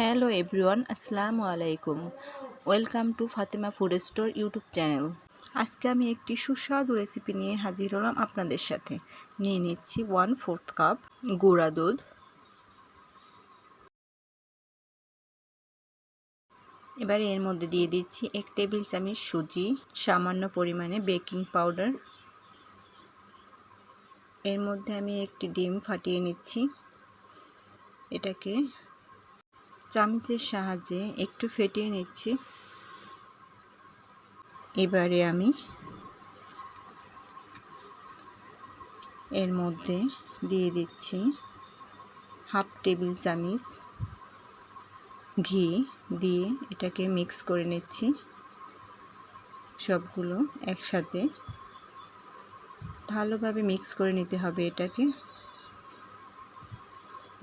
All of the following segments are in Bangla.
হ্যালো এভরিওয়ান, আসসালামু আলাইকুম। Welcome to Fatema food store YouTube channel. আজকে আমি একটি সুস্বাদু রেসিপি নিয়ে হাজির হলাম আপনাদের সাথে। নিয়ে নিচ্ছি ওয়ান ফোর্থ কাপ গুঁড়া দুধ। এবার এর মধ্যে দিয়ে দিচ্ছি এক টেবিল চামচ সুজি, সামান্য পরিমাণে বেকিং পাউডার। এর মধ্যে আমি একটি ডিম ফাটিয়ে নিচ্ছি। এটাকে চামিচের সাহায্যে একটু ফেটিয়ে নিচ্ছি। এবারে আমি এর মধ্যে দিয়ে দিচ্ছি হাফ টেবিল চামিচ ঘি দিয়ে এটাকে মিক্স করে নিচ্ছি। সবগুলো একসাথে ভালোভাবে মিক্স করে নিতে হবে এটাকে।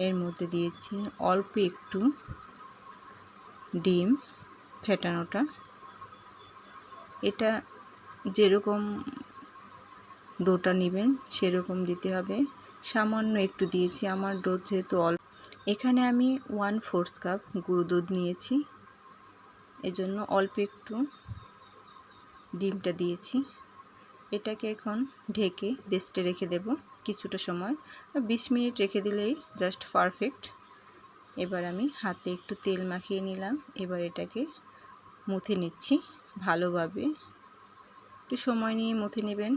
এর মধ্যে দিয়েছি অল্প একটু ডিম ফেটানোটা। এটা যেরকম ডোটা নেবেন, সেরকম দিতে হবে। সামান্য একটু দিয়েছি, আমার ডো যেহেতু অল্প এখানে আমি ওয়ান ফোর্থ কাপ গুঁড়ো দুধ নিয়েছি। এজন্য অল্প একটু ডিমটা দিয়েছি। এটাকে এখন ঢেকে রেস্টে রেখে দেব কিছুটা সময়। বিশ মিনিট রেখে দিলেই জাস্ট পারফেক্ট এবার আমি হাতে একটু তেল মাখিয়ে নিলাম। এবার এটাকে মুথে নিচ্ছি ভালোভাবে। একটু সময় নিয়ে মুথে নেবেন।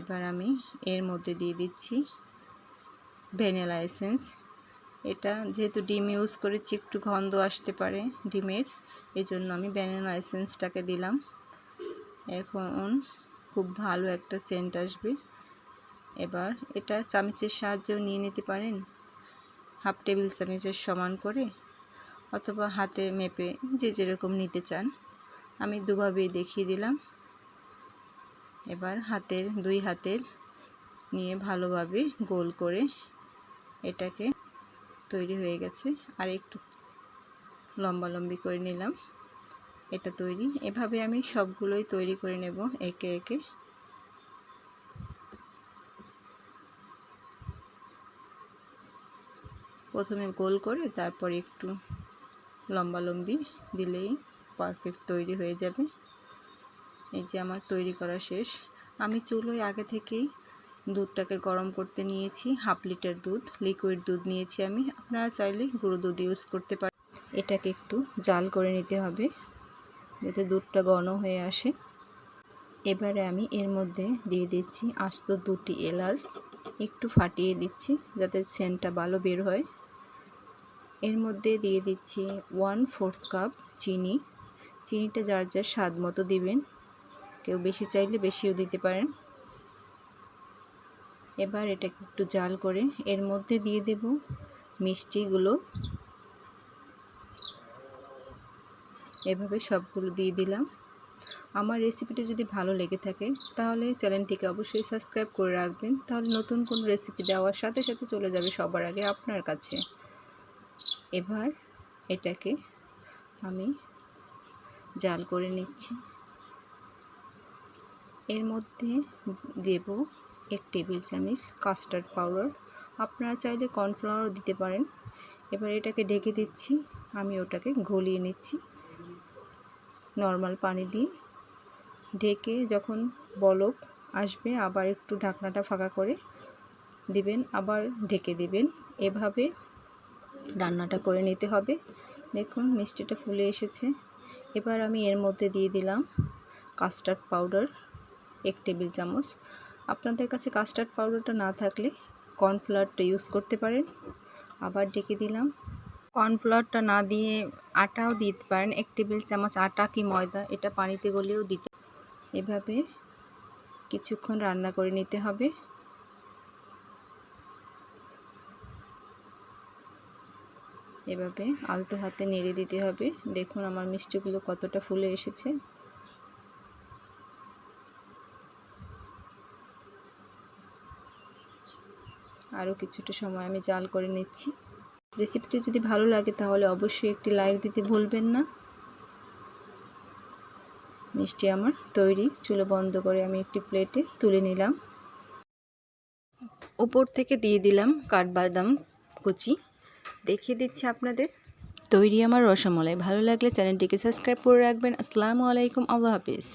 এবার আমি এর মধ্যে দিয়ে দিচ্ছি ভ্যানিলা এসেন্স। এটা যেহেতু ডিম ইউজ করেছি, একটু গন্ধ আসতে পারে ডিমের এই জন্য আমি ভ্যানিলা এসেন্সটাকে দিলাম। এখন খুব ভালো একটা সেন্ট আসবে। এবার এটা চামচের সাহায্যেও নিয়ে নিতে পারেন। হাফ টেবিল চামচের সমান করে অথবা হাতে মেপে যে যেরকম নিতে চান। আমি দুভাবেই দেখিয়ে দিলাম। এবার হাতের, দুই হাতের নিয়ে ভালোভাবে গোল করে এটাকে তৈরি হয়ে গেছে। আর একটু লম্বালম্বি করে নিলাম। এটা তৈরি। এভাবে আমি সবগুলোই তৈরি করে নেব একে একে। প্রথমে গোল করে তারপর একটু লম্বালম্বি দিলেই পারফেক্ট তৈরি হয়ে যাবে। এই যে আমার তৈরি করা শেষ। আমি চুলোয় আগে থেকেই দুধটাকে গরম করতে নিয়েছি, হাফ লিটার দুধ লিকুইড দুধ নিয়েছি আমি। আপনারা চাইলে গুঁড়ো দুধ ইউজ করতে পারেন। এটাকে একটু জাল করে নিতে হবে যাতে দুধটা ঘন হয়ে আসে। এবারে আমি এর মধ্যে দিয়ে দিচ্ছি আস্ত দুটি এলাচ। একটু ফাটিয়ে দিচ্ছি যাতে সেন্টটা ভালো বের হয়। এর মধ্যে দিয়ে দিচ্ছি ওয়ান ফোর্থ কাপ চিনি। চিনিটা যার যার স্বাদ মতো দিবেন। কেউ বেশি চাইলে বেশিও দিতে পারেন। এবার এটাকে একটু জাল করে এর মধ্যে দিয়ে দেব মিষ্টিগুলো। এভাবে সবগুলো দিয়ে দিলাম। আমার রেসিপিটি যদি ভালো লেগে থাকে, তাহলে চ্যানেলটিকে অবশ্যই সাবস্ক্রাইব করে রাখবেন। তাহলে নতুন কোনো রেসিপি দেওয়ার সাথে সাথে চলে যাবে সবার আগে আপনার কাছে। এবার এটাকে আমি জাল করে নিচ্ছি। এর মধ্যে দেব এক টেবিল চামচ কাস্টার্ড পাউডার। আপনারা চাইলে কর্নফ্লাওয়ারও দিতে পারেন। এবার এটাকে ঢেকে দিচ্ছি। আমি ওটাকে গলিয়ে নিচ্ছি। নর্মাল পানি দিয়ে ঢেকে যখন বলক আসবে, আবার একটু ঢাকনাটা ফাঁকা করে দিবেন, আবার ঢেকে দিবেন। এভাবে রান্নাটা করে নিতে হবে। দেখুন, মিষ্টিটা ফুলে এসেছে। এবার আমি এর মধ্যে দিয়ে দিলাম কাস্টার্ড পাউডার এক টেবিল চামচ। আপনাদের কাছে কাস্টার্ড পাউডারটা না থাকলে কর্নফ্লাওয়ারটা ইউজ করতে পারেন। আবার ডেকে দিলাম। কর্নফ্লাওয়ারটা না দিয়ে আটাও দিতে পারেন। এক টেবিল চামচ আটা কি ময়দা, এটা পানিতে গলেও দিতে এভাবে কিছুক্ষণ রান্না করে নিতে হবে। এভাবে আলতো হাতে নেড়ে দিতে হবে। দেখুন আমার মিষ্টিগুলো কতটা ফুলে এসেছে। আরও কিছুটা সময় আমি জাল করে নিচ্ছি। রেসিপিটি যদি ভালো লাগে তাহলে অবশ্যই একটি লাইক দিতে ভুলবেন না। মিষ্টি আমার তৈরি। চুলো বন্ধ করে আমি একটি প্লেটে তুলে নিলাম। উপর থেকে দিয়ে দিলাম কাঠবাদাম কুচি। দেখিয়ে দিচ্ছি আপনাদের। তৈরি আমার রসমালাই। ভালো লাগলে চ্যানেলটিকে সাবস্ক্রাইব করে রাখবেন। আসসালামু আলাইকুম। আল্লাহ হাফিজ।